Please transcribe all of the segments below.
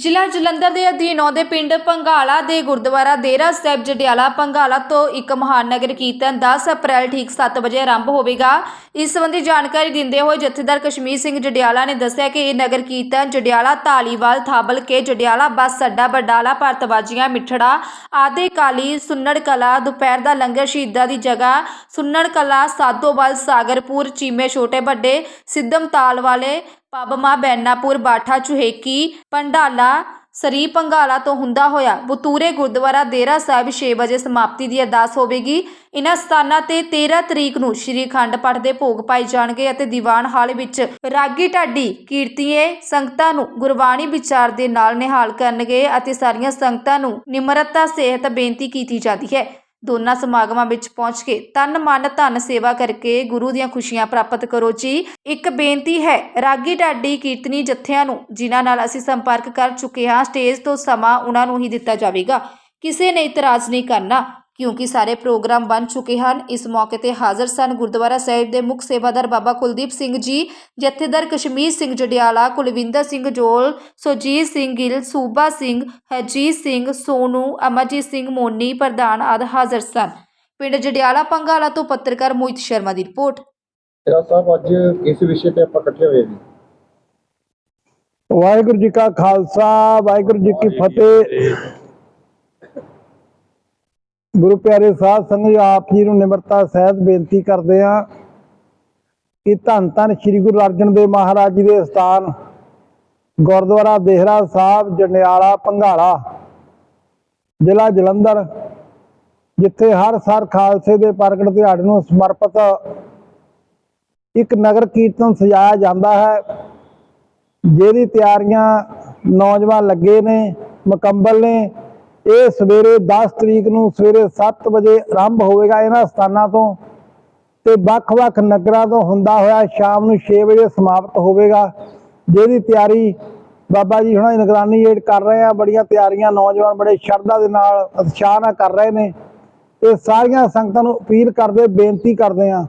ਜ਼ਿਲ੍ਹਾ ਜਲੰਧਰ ਦੇ ਅਧੀਨ ਆਉਂਦੇ ਪਿੰਡ ਪੰਘਾਲਾ ਦੇ ਗੁਰਦੁਆਰਾ ਦੇਰਾ ਸਾਹਿਬ ਜਡਿਆਲਾ ਪੰਘਾਲਾ ਤੋਂ ਇੱਕ ਮਹਾਨ ਨਗਰ ਕੀਰਤਨ 10 ਅਪ੍ਰੈਲ ਠੀਕ 7 ਵਜੇ ਆਰੰਭ ਹੋਵੇਗਾ। ਇਸ ਸੰਬੰਧੀ ਜਾਣਕਾਰੀ ਦਿੰਦੇ ਹੋਏ ਜਥੇਦਾਰ ਕਸ਼ਮੀਰ ਸਿੰਘ ਜਡਿਆਲਾ ਨੇ ਦੱਸਿਆ ਕਿ ਇਹ ਨਗਰ ਕੀਰਤਨ ਜਡਿਆਲਾ ਧਾਲੀਵਾਲ, ਥਾਬਲ ਕੇ ਜਡਿਆਲਾ ਬੱਸ ਅੱਡਾ, ਬਡਾਲਾ, ਭਰਤਵਾਜੀਆਂ, ਮਿੱਠੜਾ ਆਦੇ ਕਾਲੀ ਸੁੰਨੜ ਕਲਾ ਦੁਪਹਿਰ ਦਾ ਲੰਗਰ ਸ਼ਹੀਦਾਂ ਦੀ ਜਗ੍ਹਾ, ਸੁੰਨੜ ਕਲਾ, ਸਾਧੋਵਾਲ, ਸਾਗਰਪੁਰ, ਚੀਮੇ ਛੋਟੇ ਵੱਡੇ ਸਿੱਧਮ ਤਾਲ ਵਾਲੇ ਪਬਮਾ ਬੈਨਾਪੁਰ ਬਾਠਾ ਚੁਹੇਕੀ ਪੰਡਾਲਾ ਸਰੀ ਪੰਗਾਲਾ ਤੋਂ ਹੁੰਦਾ ਹੋਇਆ ਬਤੂਰੇ ਗੁਰਦੁਆਰਾ ਦੇਰਾ ਸਾਹਿਬ 6 ਵਜੇ ਸਮਾਪਤੀ ਦੀ ਅਰਦਾਸ ਹੋਵੇਗੀ। ਇਨ੍ਹਾਂ ਸਥਾਨਾਂ ਤੇ 13 ਤਰੀਕ ਨੂੰ ਸ਼੍ਰੀ ਅਖੰਡ ਪਾਠ ਦੇ ਭੋਗ ਪਾਏ ਜਾਣਗੇ ਅਤੇ ਦੀਵਾਨ ਹਾਲ ਵਿੱਚ ਰਾਗੀ ਢਾਡੀ ਕੀਰਤੀਏ ਸੰਗਤਾਂ ਨੂੰ ਗੁਰਬਾਣੀ ਵਿਚਾਰ ਦੇ ਨਾਲ ਨਿਹਾਲ ਕਰਨਗੇ ਅਤੇ ਸਾਰੀਆਂ ਸੰਗਤਾਂ ਨੂੰ ਨਿਮਰਤਾ, ਸਿਹਤ ਬੇਨਤੀ ਕੀਤੀ ਜਾਂਦੀ ਹੈ। ਦੋਨਾਂ ਸਮਾਗਮਾਂ ਵਿੱਚ ਪਹੁੰਚ ਕੇ ਤਨ ਮਨ ਧਨ ਸੇਵਾ ਕਰਕੇ ਗੁਰੂ ਦੀਆਂ ਖੁਸ਼ੀਆਂ ਪ੍ਰਾਪਤ ਕਰੋ ਜੀ। ਇੱਕ ਬੇਨਤੀ ਹੈ, ਰਾਗੀ ਢਾਡੀ ਕੀਰਤਨੀ ਜਥਿਆਂ ਨੂੰ, ਜਿਨ੍ਹਾਂ ਨਾਲ ਅਸੀਂ ਸੰਪਰਕ ਕਰ ਚੁੱਕੇ ਹਾਂ, ਸਟੇਜ ਤੋਂ ਸਮਾਂ ਉਹਨਾਂ ਨੂੰ ਹੀ ਦਿੱਤਾ ਜਾਵੇਗਾ। ਕਿਸੇ ਨੇ ਇਤਰਾਜ਼ ਨਹੀਂ ਕਰਨਾ। ਕਿਉਂਕਿ ਸਾਰੇ ਪ੍ਰੋਗਰਾਮ ਬਣ ਚੁੱਕੇ ਹਨ। ਇਸ ਮੌਕੇ ਤੇ ਹਾਜ਼ਰ ਸਨ ਗੁਰਦੁਆਰਾ ਸਾਹਿਬ ਦੇ ਮੁੱਖ ਸੇਵਾਦਾਰ ਬਾਬਾ ਕੁਲਦੀਪ ਸਿੰਘ ਜੀ ਜਥੇਦਾਰ ਕਸ਼ਮੀਰ ਸਿੰਘ ਜਡਿਆਲਾ ਕੁਲਵਿੰਦਰ ਸਿੰਘ ਜੋਲ ਸੁਰਜੀਤ ਸਿੰਘ ਗਿੱਲ ਸੂਬਾ ਸਿੰਘ ਹਰਜੀਤ ਸਿੰਘ ਸੋਨੂ ਅਮਰਜੀਤ ਸਿੰਘ ਮੋਨੀ ਪ੍ਰਧਾਨ ਆਦਿ ਹਾਜ਼ਰ ਸਨ। ਪਿੰਡ ਜਡਿਆਲਾ ਪੰਗਾਲਾ ਤੋਂ ਪੱਤਰਕਾਰ ਮੋਹਿਤ ਸ਼ਰਮਾ ਦੀ ਰਿਪੋਰਟ। ਤੇਰਾ ਸਾਹਿਬ ਅੱਜ ਕਿਸ ਵਿਸ਼ੇ ਤੇ ਆਪਾਂ ਇਕੱਠੇ ਹੋਏ ਜੀ? ਵਾਹਿਗੁਰੂ ਜੀ ਕਾ ਖਾਲਸਾ ਵਾਹਿਗੁਰੂ ਜੀ ਕੀ ਫਤਿਹ। ਗੁਰੂ ਪਿਆਰੇ ਸਾਧ ਸੰਗਤ, ਆਪ ਜੀ ਨੂੰ ਨਿਮਰਤਾ ਸਹਿਤ ਬੇਨਤੀ ਕਰਦੇ ਆ ਕਿ ਧੰਨ ਧੰਨ ਸ੍ਰੀ ਗੁਰੂ ਅਰਜਨ ਦੇਵ ਮਹਾਰਾਜ ਜੀ ਦੇ ਸਥਾਨ, ਗੁਰਦੁਆਰਾ ਦੇਹਰਾ ਸਾਹਿਬ, ਜੰਡਿਆਲਾ ਪੰਘਾਲਾ ਜ਼ਿਲ੍ਹਾ ਜਲੰਧਰ, ਜਿੱਥੇ ਹਰ ਸਾਲ ਖਾਲਸੇ ਦੇ ਪ੍ਰਗਟ ਦਿਹਾੜੇ ਨੂੰ ਸਮਰਪਿਤ ਇੱਕ ਨਗਰ ਕੀਰਤਨ ਸਜਾਇਆ ਜਾਂਦਾ ਹੈ, ਜਿਹਦੀ ਤਿਆਰੀਆਂ ਨੌਜਵਾਨ ਲੱਗੇ ਨੇ, ਮੁਕੰਮਲ ਨੇ ਇਹ ਸਵੇਰੇ 10 ਤਰੀਕ ਨੂੰ ਸਵੇਰੇ 7 ਵਜੇ ਆਰੰਭ ਹੋਵੇਗਾ ਇਹਨਾਂ ਸਥਾਨਾਂ ਤੋਂ ਤੇ ਵੱਖ-ਵੱਖ ਨਗਰਾਂ ਤੋਂ ਹੁੰਦਾ ਹੋਇਆ ਸ਼ਾਮ ਨੂੰ 6 ਵਜੇ ਸਮਾਪਤ ਹੋਵੇਗਾ। ਜਿਹਦੀ ਤਿਆਰੀ ਬਾਬਾ ਜੀ ਹੁਣਾਂ ਦੀ ਨਿਗਰਾਨੀ ਹੇਠ ਕਰ ਰਹੇ ਆ। ਬੜੀਆਂ ਤਿਆਰੀਆਂ, ਨੌਜਵਾਨ ਬੜੇ ਸ਼ਰਧਾ ਦੇ ਨਾਲ ਉਤਸ਼ਾਹ ਨਾਲ ਕਰ ਰਹੇ ਨੇ। ਤੇ ਸਾਰੀਆਂ ਸੰਗਤਾਂ ਨੂੰ ਅਪੀਲ ਕਰਦੇ, ਬੇਨਤੀ ਕਰਦੇ ਆ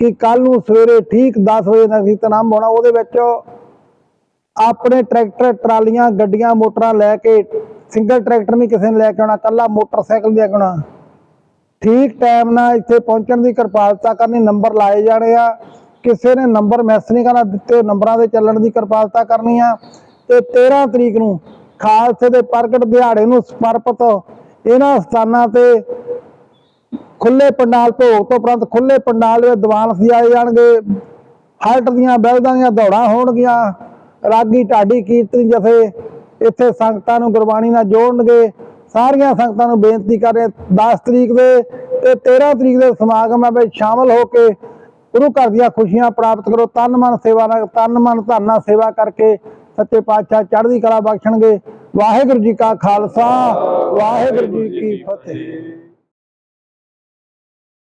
ਕਿ ਕੱਲ ਨੂੰ ਸਵੇਰੇ ਠੀਕ 10 ਵਜੇ ਨਗਰ ਕੀਰਤਨ ਆਰੰਭ ਹੋਣਾ ਉਹਦੇ ਵਿੱਚ ਆਪਣੇ ਟਰੈਕਟਰ, ਟਰਾਲੀਆਂ, ਗੱਡੀਆਂ, ਮੋਟਰਾਂ ਲੈ ਕੇ ਸਿੰਗਲ ਟਰੈਕਟਰ ਨਹੀਂ ਕਿਸੇ ਨੇ ਲੈ ਕੇ ਆਉਣਾ ਕੱਲਾ ਮੋਟਰਸਾਈਕਲ ਲੈ ਕੇ ਆਉਣਾ। ਠੀਕ ਟਾਈਮ ਨਾਲ ਇੱਥੇ ਪਹੁੰਚਣ ਦੀ ਕਿਰਪਾਲਤਾ ਕਰਨੀ ਨੰਬਰ ਲਾਏ ਜਾਣੇ ਆ। ਕਿਸੇ ਨੇ ਨੰਬਰ ਮੈਸ ਨਹੀਂ ਕਰਨਾ, ਦਿੱਤੇ ਨੰਬਰਾਂ ਦੇ ਚੱਲਣ ਦੀ ਕਿਰਪਾਲਤਾ ਕਰਨੀ ਆ। ਤੇ 13 ਤਰੀਕ ਨੂੰ ਖਾਲਸੇ ਦੇ ਪ੍ਰਗਟ ਦਿਹਾੜੇ ਨੂੰ ਸਮਰਪਿਤ ਇਹਨਾਂ ਸਥਾਨਾਂ ਤੇ ਖੁੱਲੇ ਪੰਡਾਲ, ਭੋਗ ਤੋਂ ਉਪਰੰਤ ਖੁੱਲੇ ਪੰਡਾਲ ਦੇ ਦੀਵਾਨ ਸਜਾਏ ਜਾਣਗੇ। ਹਲਟ ਦੀਆਂ ਬੈਲਦਾਂ ਦੀਆਂ ਦੌੜਾਂ ਹੋਣਗੀਆਂ। ਰਾਗੀ, ਢਾਡੀ, ਕੀਰਤਨੀ ਜਥੇ ਇੱਥੇ ਸੰਗਤਾਂ ਨੂੰ ਗੁਰਬਾਣੀ ਨਾਲ ਜੋੜਨਗੇ, ਸਾਰੀਆਂ ਸੰਗਤਾਂ ਨੂੰ ਬੇਨਤੀ ਕਰ ਰਹੇ 10 ਤਰੀਕ ਦੇ ਤੇ 13 ਤਰੀਕ ਦੇ ਸਮਾਗਮਾਂ ਵਿੱਚ ਸ਼ਾਮਲ ਹੋ ਕੇ ਗੁਰੂ ਘਰ ਦੀਆਂ ਖੁਸ਼ੀਆਂ ਪ੍ਰਾਪਤ ਕਰੋ, ਤਨ ਮਨ ਸੇਵਾ ਨਾਲ, ਤਨ ਮਨ ਧਨ ਸੇਵਾ ਕਰਕੇ ਸੱਚੇ ਪਾਤਸ਼ਾਹ ਚੜ੍ਹਦੀ ਕਲਾ ਬਖਸ਼ਣਗੇ। ਵਾਹਿਗੁਰੂ ਜੀ ਕਾ ਖਾਲਸਾ, ਵਾਹਿਗੁਰੂ ਜੀ ਕੀ ਫਤਿਹ।